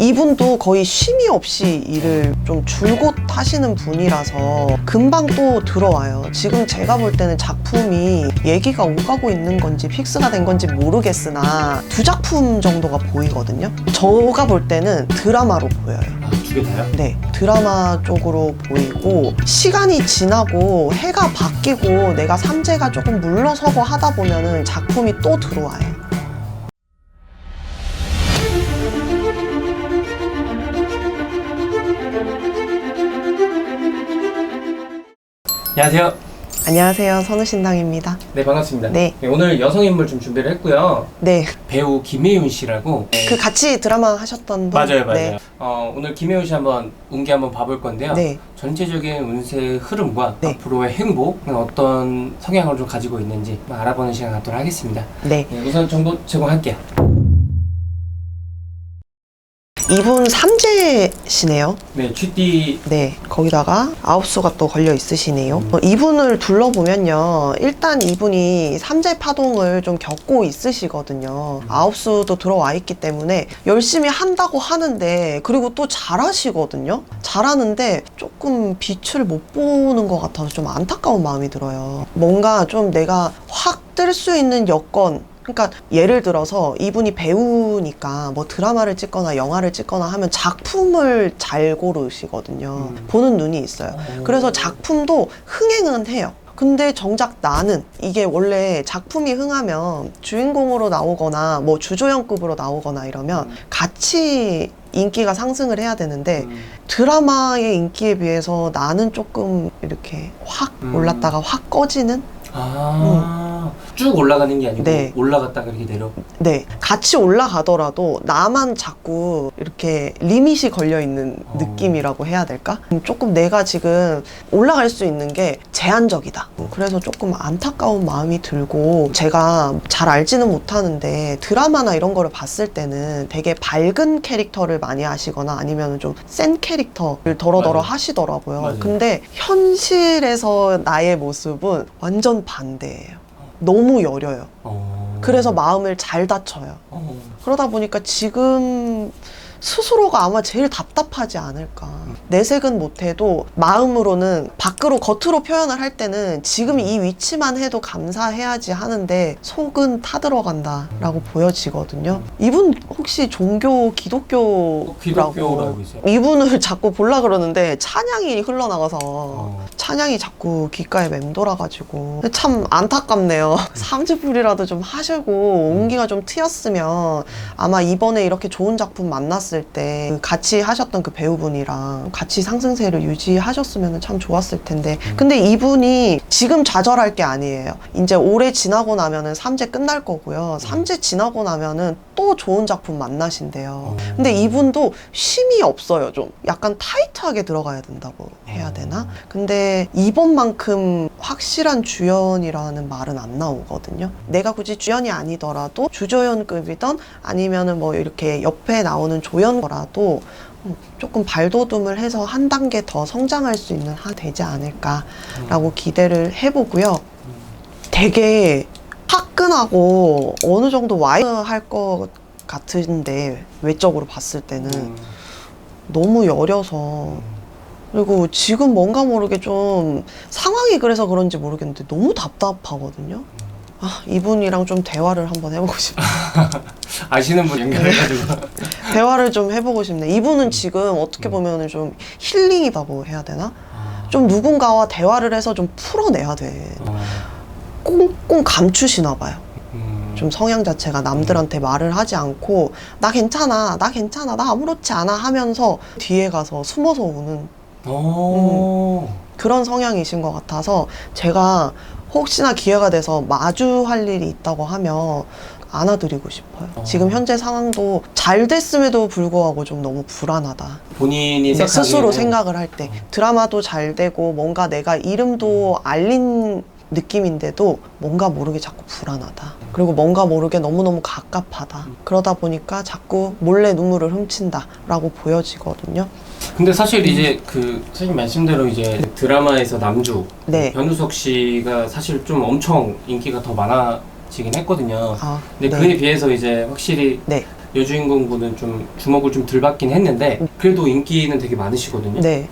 이분도 거의 쉼이 없이 일을 좀 줄곧 하시는 분이라서 금방 또 들어와요. 지금 제가 볼 때는 작품이 얘기가 오가고 있는 건지 픽스가 된 건지 모르겠으나 두 작품 정도가 보이거든요. 저가 볼 때는 드라마로 보여요. 아, 두개 다요? 네, 드라마 쪽으로 보이고 시간이 지나고 해가 바뀌고 내가 삼재가 조금 물러서고 하다 보면은 작품이 또 들어와요. 안녕하세요. 안녕하세요, 선우신당입니다. 네, 반갑습니다. 네. 오늘 여성 인물 좀 준비를 했고요. 네, 배우 김혜윤 씨라고. 네. 그 같이 드라마 하셨던 분. 맞아요, 맞아요. 네, 어, 오늘 김혜윤 씨 한번 운기 한번 봐볼 건데요. 네. 전체적인 운세 흐름과 네. 앞으로의 행복, 어떤 성향을 좀 가지고 있는지 알아보는 시간 갖도록 하겠습니다. 네. 네, 우선 정보 제공할게요. 이분 삼재시네요. 네, GD 네, 거기다가 아홉수가 또 걸려 있으시네요. 음. 어, 이분을 둘러보면요. 일단 이분이 삼재 파동을 좀 겪고 있으시거든요. 아홉수도 들어와 있기 때문에 열심히 한다고 하는데, 그리고 또 잘하시거든요. 잘하는데 조금 빛을 못 보는 것 같아서 좀 안타까운 마음이 들어요. 뭔가 좀 내가 확 뜰 수 있는 여건, 그러니까 예를 들어서 이분이 배우니까 뭐 드라마를 찍거나 영화를 찍거나 하면 작품을 잘 고르시거든요. 음. 보는 눈이 있어요. 그래서 작품도 흥행은 해요. 근데 정작 나는 이게 원래 작품이 흥하면 주인공으로 나오거나 뭐 주조연급으로 나오거나 이러면 같이 인기가 상승을 해야 되는데 음, 드라마의 인기에 비해서 나는 조금 이렇게 확 음. 올랐다가 확 꺼지는 아, 쭉 올라가는 게 아니고 네. 올라갔다가 이렇게 내려. 네, 같이 올라가더라도 나만 자꾸 이렇게 리밋이 걸려 있는 어. 느낌이라고 해야 될까? 음, 조금 내가 지금 올라갈 수 있는 게 제한적이다. 그래서 조금 안타까운 마음이 들고 제가 잘 알지는 못하는데 드라마나 이런 거를 봤을 때는 되게 밝은 캐릭터를 많이 하시거나 아니면 좀 센 캐릭터를 더러더러 맞아요. 하시더라고요. 맞아요. 근데 현실에서 나의 모습은 완전 반대예요. 너무 여려요. 어. 그래서 마음을 잘 다쳐요. 어. 그러다 보니까 지금 스스로가 아마 제일 답답하지 않을까. 내색은 못해도 마음으로는 밖으로 겉으로 표현을 할 때는 지금 이 위치만 해도 감사해야지 하는데 속은 타들어간다라고 보여지거든요. 이분 혹시 종교 기독교라고 있어요. 이분을 자꾸 볼라 그러는데 찬양이 흘러나가서 어. 찬양이 자꾸 귓가에 맴돌아가지고 참 안타깝네요. 삼지풀이라도 좀 하시고 온기가 좀 트였으면 아마 이번에 이렇게 좋은 작품 만났을 때그 같이 하셨던 그 배우분이랑 같이 상승세를 유지하셨으면 참 좋았을 텐데 근데 이분이 지금 좌절할 게 아니에요. 이제 올해 지나고 나면은 삼재 끝날 거고요. 삼재 지나고 나면은 또 좋은 작품 만나신대요. 어. 근데 이분도 쉼이 없어요, 좀. 약간 타이트하게 들어가야 된다고 해야 되나? 근데 이번만큼 확실한 주연이라는 말은 안 나오거든요. 내가 굳이 주연이 아니더라도 주조연급이던 아니면은 뭐 이렇게 옆에 나오는 조연거라도 음, 조금 발돋움을 해서 한 단계 더 성장할 수 있는 한 되지 않을까라고 기대를 해보고요. 되게 화끈하고 어느 정도 와이드 할것 같은데 외적으로 봤을 때는 음. 너무 여려서 그리고 지금 뭔가 모르게 좀 상황이 그래서 그런지 모르겠는데 너무 답답하거든요. 아 이분이랑 좀 대화를 한번 해보고 싶네. 아시는 분 연결해가지고. 대화를 좀 해보고 싶네. 이분은 지금 어떻게 보면은 좀 힐링이라고 해야 되나? 좀 누군가와 대화를 해서 좀 풀어내야 돼. 어. 꽁꽁 감추시나 봐요. 음. 좀 성향 자체가 남들한테 말을 하지 않고 나 괜찮아, 나 괜찮아, 나 아무렇지 않아 하면서 뒤에 가서 숨어서 우는 어. 그런 성향이신 것 같아서 제가 혹시나 기회가 돼서 마주할 일이 있다고 하면 안아드리고 싶어요. 어. 지금 현재 상황도 잘 됐음에도 불구하고 좀 너무 불안하다. 본인이 내 스스로 생각하기에는 생각을 할 때 드라마도 잘 되고 뭔가 내가 이름도 알린 느낌인데도 뭔가 모르게 자꾸 불안하다. 그리고 뭔가 모르게 너무너무 갑갑하다. 그러다 보니까 자꾸 몰래 눈물을 훔친다라고 보여지거든요. 근데 사실 이제 그 선생님 말씀대로 이제 드라마에서 남주 네. 변우석 씨가 사실 좀 엄청 인기가 더 많아지긴 했거든요. 아, 근데 네. 그에 비해서 이제 확실히 네. 여주인공 분은 좀 주목을 좀 덜 받긴 했는데 그래도 인기는 되게 많으시거든요. 네,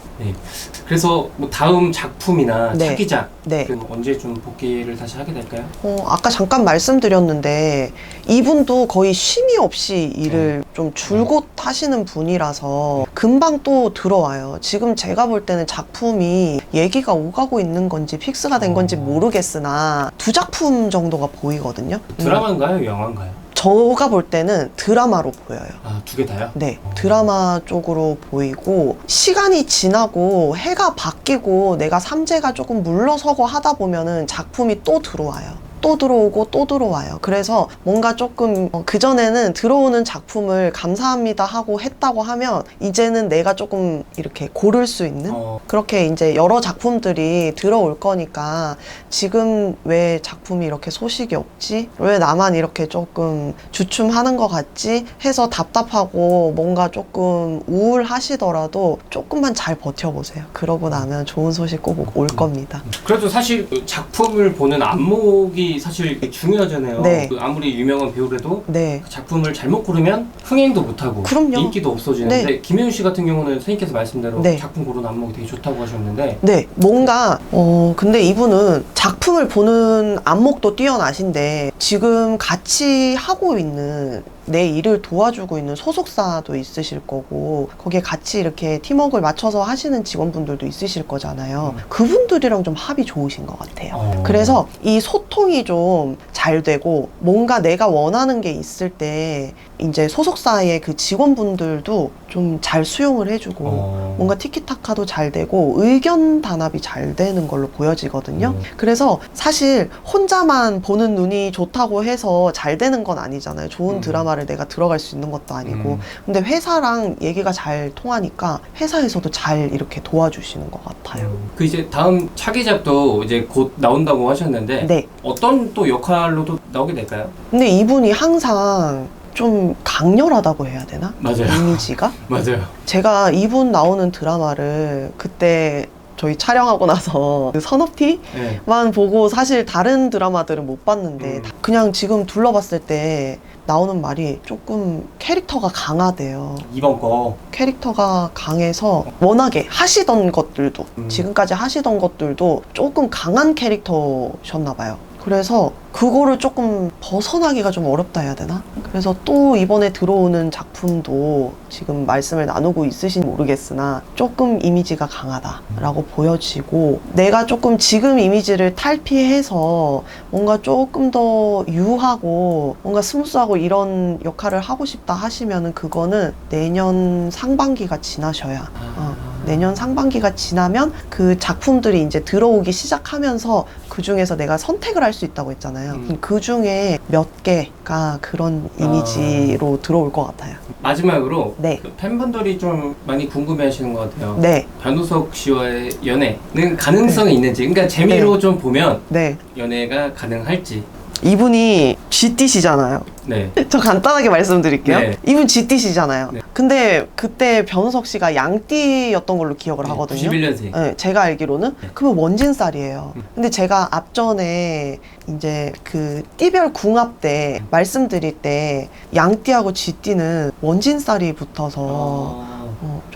그래서 뭐 다음 작품이나 네. 차기작 네. 그럼 언제 좀 복귀를 다시 하게 될까요? 어, 아까 잠깐 말씀드렸는데 이분도 거의 쉼이 없이 일을 좀 줄곧 하시는 분이라서 금방 또 들어와요. 지금 제가 볼 때는 작품이 얘기가 오가고 있는 건지 픽스가 된 건지 어. 모르겠으나 두 작품 정도가 보이거든요. 음, 드라마인가요? 영화인가요? 저가 볼 때는 드라마로 보여요. 아 두 개 다요? 네, 드라마 쪽으로 보이고 시간이 지나고 해가 바뀌고 내가 삼재가 조금 물러서고 하다 보면은 작품이 또 들어와요. 또 들어오고 또 들어와요. 그래서 뭔가 조금 그 전에는 들어오는 작품을 감사합니다 하고 했다고 하면 이제는 내가 조금 이렇게 고를 수 있는 어, 그렇게 이제 여러 작품들이 들어올 거니까 지금 왜 작품이 이렇게 소식이 없지? 왜 나만 이렇게 조금 주춤하는 것 같지? 해서 답답하고 뭔가 조금 우울하시더라도 조금만 잘 버텨보세요. 그러고 나면 좋은 소식 꼭 올 겁니다. 그래도 사실 그 작품을 보는 안목이 사실 중요하잖아요. 네. 그 아무리 유명한 배우라도 네. 그 작품을 잘못 고르면 흥행도 못하고 그럼요. 인기도 없어지는데 김혜윤 씨 같은 경우는 선생님께서 말씀대로 네. 작품 고르는 안목이 되게 좋다고 하셨는데 네, 뭔가, 어, 근데 이분은 작품을 보는 안목도 뛰어나신데, 지금 같이 하고 있는 내 일을 도와주고 있는 소속사도 있으실 거고, 거기에 같이 이렇게 팀워크를 맞춰서 하시는 직원분들도 있으실 거잖아요. 음. 그분들이랑 좀 합이 좋으신 것 같아요. 어. 그래서 이 소통이 좀 잘 되고 뭔가 내가 원하는 게 있을 때 이제 소속사의 그 직원분들도 좀 잘 수용을 해주고 어. 뭔가 티키타카도 잘 되고 의견 단합이 잘 되는 걸로 보여지거든요. 음. 그래서 사실 혼자만 보는 눈이 좋다고 해서 잘 되는 건 아니잖아요. 좋은 음. 드라마를 내가 들어갈 수 있는 것도 아니고. 음. 근데 회사랑 얘기가 잘 통하니까 회사에서도 잘 이렇게 도와주시는 것 같아요. 그 이제 다음 차기작도 이제 곧 나온다고 하셨는데 네. 어떤 또 역할로도 나오게 될까요? 근데 이분이 항상 좀 강렬하다고 해야 되나? 맞아요. 이미지가? 맞아요. 제가 이분 나오는 드라마를 그때 저희 촬영하고 나서 그 선업티? 네. 만 보고 사실 다른 드라마들은 못 봤는데 음. 그냥 지금 둘러봤을 때 나오는 말이 조금 캐릭터가 강하대요. 이번 거 캐릭터가 강해서 워낙에 하시던 것들도 음. 지금까지 하시던 것들도 조금 강한 캐릭터셨나 봐요. 그래서 그거를 조금 벗어나기가 좀 어렵다 해야 되나? 그래서 또 이번에 들어오는 작품도 지금 말씀을 나누고 있으신 모르겠으나 조금 이미지가 강하다라고 보여지고 내가 조금 지금 이미지를 탈피해서 뭔가 조금 더 유하고 뭔가 스무스하고 이런 역할을 하고 싶다 하시면은 그거는 내년 상반기가 지나셔야 어, 내년 상반기가 지나면 그 작품들이 이제 들어오기 시작하면서 그 중에서 내가 선택을 할 수 있다고 했잖아요. 음. 그 중에 몇 개가 그런 이미지로 들어올 것 같아요. 마지막으로 네. 그 팬분들이 좀 많이 궁금해하시는 것 같아요. 네, 변우석 씨와의 연애는 가능성이 있는지, 그러니까 재미로 좀 보면 네. 연애가 가능할지. 이분이 GT시잖아요. 네. 저 간단하게 말씀드릴게요. 네. 이분 GT시잖아요. 네. 근데 그때 변우석 씨가 양띠였던 걸로 기억을 하거든요. 91년생. 네, 제가 알기로는 네. 그러면 원진살이에요. 음. 근데 제가 앞전에 이제 그 띠별 궁합 때 음. 말씀드릴 때 양띠하고 쥐띠는 원진살이 붙어서 어.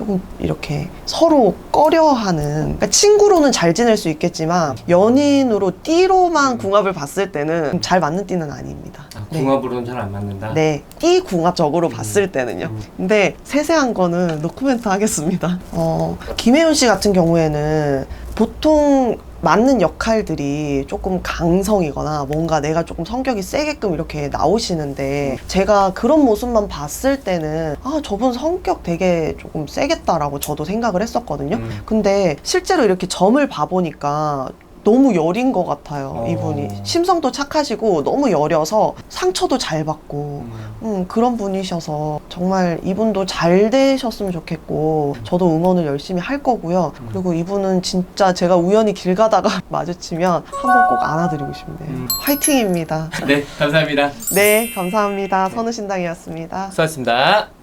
어, 조금 이렇게 서로 꺼려하는 그러니까 친구로는 잘 지낼 수 있겠지만 연인으로 띠로만 음. 궁합을 봤을 때는 잘 맞는 띠는 아닙니다. 아, 네. 궁합으로는 잘 안 맞는다. 네, 띠 궁합적으로 음. 봤을 때는요. 음. 근데 세세한 거는 노코멘트 하겠습니다. 어, 김혜윤 씨 같은 경우에는 보통 맞는 역할들이 조금 강성이거나 뭔가 내가 조금 성격이 세게끔 이렇게 나오시는데 제가 그런 모습만 봤을 때는 아 저분 성격 되게 조금 세겠다라고 저도 생각을 했었거든요. 음. 근데 실제로 이렇게 점을 봐보니까 너무 여린 것 같아요, 어. 이분이. 심성도 착하시고 너무 여려서 상처도 잘 받고 음. 음, 그런 분이셔서 정말 이분도 잘 되셨으면 좋겠고 저도 응원을 열심히 할 거고요. 음. 그리고 이분은 진짜 제가 우연히 길 가다가 마주치면 한번 꼭 안아드리고 싶네요. 음. 화이팅입니다. 네, 감사합니다. 네, 감사합니다. 선우신당이었습니다. 수고하셨습니다.